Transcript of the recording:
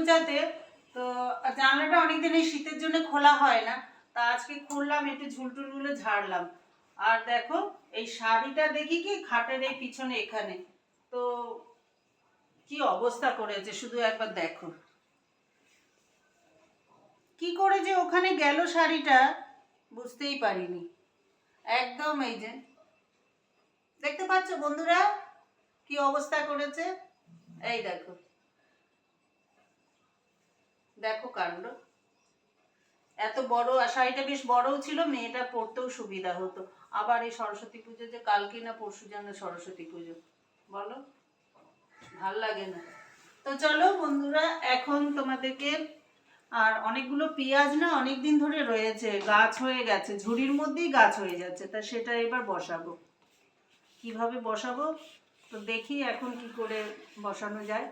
যাতে, তো জানলাটা অনেকদিন এই শীতের জন্য খোলা হয় না, তা আজকে খুললাম, একটু ঝুলটুলগুলো ঝাড়লাম। আর দেখো, এই শাড়িটা দেখি কি, খাটের এই পিছনে এখানে। তো কি অবস্থা করেছে, শুধু একবার দেখো। কি করে যে ওখানে গেল শাড়িটা, বুঝতেই পারিনি। একদম এই যে। দেখতে পাচ্ছ বন্ধুরা, কি অবস্থা করেছে? এই দেখো। দেখো কাণ্ড। এত বড় শাড়িটা বেশ বড়ও ছিল, মেয়েটা পরতেও সুবিধা হতো। আবার এই সরস্বতী পুজো যে কালকে না পরশু যেন সরস্বতী পুজো। বলো? ভালো লাগে না। তো চলো বন্ধুরা, এখন তোমাদেরকে আর অনেকগুলো পেঁয়াজ না অনেক দিন ধরে রয়েছে, গাছ হয়ে গেছে, ঝুড়ির মধ্যেই গাছ হয়ে যাচ্ছে, তা সেটা এবার বসাবো। কীভাবে বসাবো? তো দেখি এখন কি করে বসানো যায়।